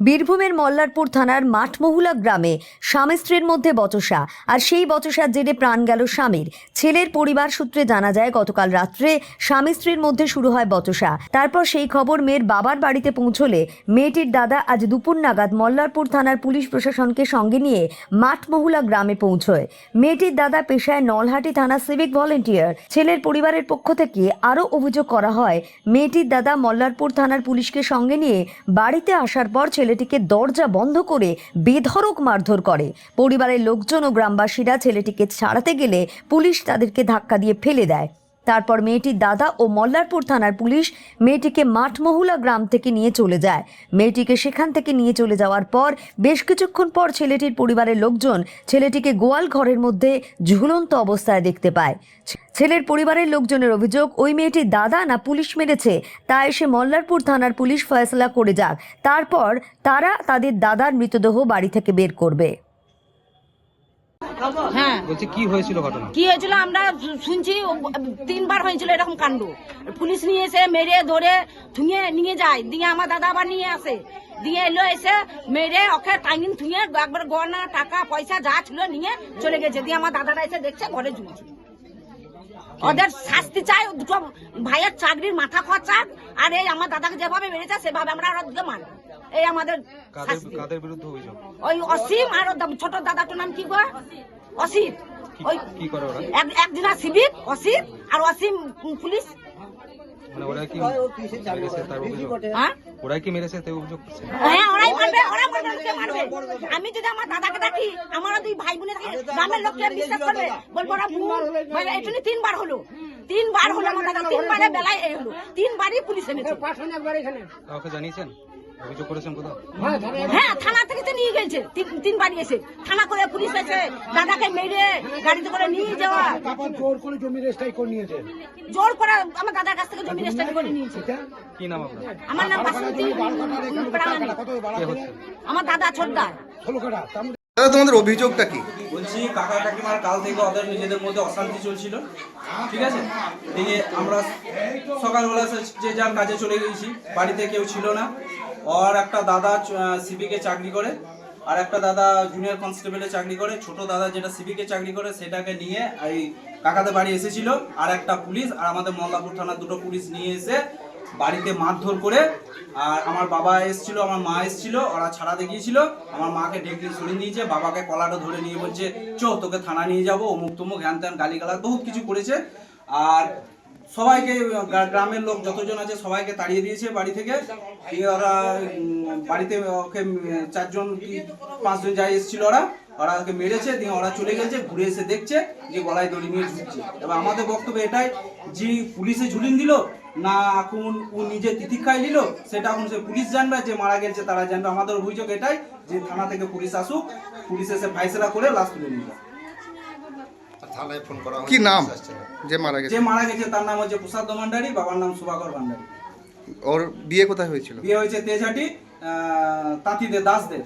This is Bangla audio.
বীরভূমের মল্লারপুর থানার মাঠমহুলা গ্রামে স্বামী স্ত্রীর মধ্যে বচসা। আর সেই বচসার জেরে প্রাণ গেল স্বামীর। ছেলের পরিবার সূত্রে জানা যায়, গতকাল রাত্রে স্বামী স্ত্রীর মধ্যে শুরু হয় বচসা। তারপর সেই খবর মেয়ের বাবার বাড়িতে পৌঁছলে মেয়েটির দাদা আজ দুপুর নাগাদ মল্লারপুর থানার পুলিশ প্রশাসনকে সঙ্গে নিয়ে মাঠমহুলা গ্রামে পৌঁছয়। মেয়েটির দাদা পেশায় নলহাটি থানা সিভিক ভলেন্টিয়ার। ছেলের পরিবারের পক্ষ থেকে আরও অভিযোগ করা হয়, মেয়েটির দাদা মল্লারপুর থানার পুলিশকে সঙ্গে নিয়ে বাড়িতে আসার পর ছেলেটিকে দরজা বন্ধ করে বেধরক মারধর করে। পরিবারের লোকজন ও গ্রামবাসীরা ছেলেটিকে ছাড়াতে গেলে পুলিশ তাদেরকে ধাক্কা দিয়ে ফেলে দেয়। তারপর মেয়েটির দাদা ও মল্লারপুর থানার পুলিশ মেয়েটিকে মাঠমহুলা গ্রাম থেকে নিয়ে চলে যায়। মেয়েটিকে সেখান থেকে নিয়ে চলে যাওয়ার পর বেশ কিছুক্ষণ পর ছেলেটির পরিবারের লোকজন ছেলেটিকে গোয়াল ঘরের মধ্যে ঝুলন্ত অবস্থায় দেখতে পায়। ছেলের পরিবারের লোকজনের অভিযোগ, ওই মেয়েটির দাদা না পুলিশ মেরেছে তা এসে মল্লারপুর থানার পুলিশ ফয়সলা করে যাক। তারপর তারা তাদের দাদার মৃতদেহ বাড়ি থেকে বের করবে। হ্যাঁ। বলছি কি হয়েছিল ঘটনা? কি হয়েছিল আমরা শুনছি তিনবার হয়েছিল এরকম কাণ্ড। পুলিশ নিয়ে এসে মেরে ধরে থুঙে নিয়ে যায়। দিয়ে আমার দাদা আবার নিয়ে আসে। দিয়ে এলো এসে মেরে ওকে টাইমিং থুঙে একবার গয়না টাকা পয়সা যা ছিল নিয়ে চলে গেছে। দিয়ে আমার দাদারা এসে দেখছে ঘরে ঝুলছে। ওদের শাস্তি চাই দুটো ভাইয়ের চাকরির মাথা খরচা আর এই আমার দাদাকে যেভাবে মেরেছে সেভাবে আমরা ওরা দুটো এই আমাদের কাদের বিরুদ্ধে অভিযোগ? ওই অসীম আর ছোট দাদাটার নাম কি গো? অসিত কি ওই কি করে ওরা? এক একদিনা সিভিক অসিত আর অসীম পুলিশ। মানে ওরা কি মেরেছে তার অভিযোগ? হ্যাঁ? হ্যাঁ আমি যদি আমার দাদাকে ডাকি আমার দুই ভাই বোনের গ্রামের লোককে বিশ্বাস করবে? বলব ওরা ভুল। বলবে এখানে তিনবার হলো। তিনবার হলো আমার দাদা তিনবারে বেলায় হলো। তিনবারই পুলিশ এনেছে। জানিয়েছেন? অভিযোগ করেছেন কোথাও? হ্যাঁ থানা থেকে তো নিয়ে গেছে। তিন- তিনবারই এসে। থানা করে পুলিশ এসে দাদাকে মেরে গাড়িতে করে নিয়ে যাওয়া। তারপর জোর করে জমি রেস্টাই করে নিয়েছে। জোর করে আমার দাদার কাছ থেকে জমি রেজিস্ট্রি করে নিয়েছে। কি নাম আপনার? আমার নাম বাসন্তী প্রামাণিক আমার দাদা ছোটদা ষোলো কাটা তার মধ্যে দাদা তোমাদের অভিযোগটা কি? বলছি কাকা কাকিমার কাল থেকে ওদের নিজেদের মধ্যে অশান্তি চলছিল। ঠিক আছে? এই আমরা সকালবেলা যে যার কাজে চলে গেছি বাড়িতে কেউ ছিল না। ওর একটা দাদা সিভিকে চাকরি করে, আর একটা দাদা জুনিয়র কনস্টেবলে চাকরি করে। ছোট দাদা যেটা সিভিকে চাকরি করে, সেটাকে নিয়ে এই কাকাদের বাড়ি এসেছিল। আর একটা পুলিশ, আর আমাদের মল্লাপুর থানার দুটো পুলিশ নিয়ে এসে বাড়িতে মারধর করে, আর আমার বাবা এসেছিল, আমার মা এসেছিল, ওরা ছাড়াতে গিয়েছিল আমার মাকে ডেকে সরিয়ে দিয়েছে বাবাকে কলাটা ধরে নিয়ে বলছে, চো, তোকে থানা নিয়ে যাব অমুক তমুক হ্যান ত্যান গালিগালা বহুত কিছু করেছে। আর সবাইকে গ্রামের লোক যতজন আছে সবাইকে তাড়িয়ে দিয়েছে বাড়ি থেকে। ওরা বাড়িতে ওকে চারজন কি পাঁচজন যাই এসেছিল ওরা ওরা ওকে মেরেছে, দিয়ে ওরা চলে গেছে, ঘুরে এসে দেখছে যে গলায় দড়ি নিয়ে ঝুলছে। এবার আমাদের বক্তব্য এটাই, যে পুলিশে ঝুলিন দিল, না এখন ও নিজে তিতিক্ষায় নিল, সেটা এখন সে পুলিশ জানবে, যে মারা গেছে তারা জানবে। আমাদের অভিযোগ এটাই, যে থানা থেকে পুলিশ আসুক, পুলিশ এসে ফাইসলা করে লাশ তুলে নিয়ে যাক। কি নাম? যে মারা গেছে? যে মারা গেছে তার নাম হচ্ছে প্রসাদ ভান্ডারী বাবার নাম সুভাকর ভান্ডারী। ওর বিয়ে কোথায় হয়েছিল? বিয়ে হয়েছে তেজহাটি তাঁতিদের দাসদের।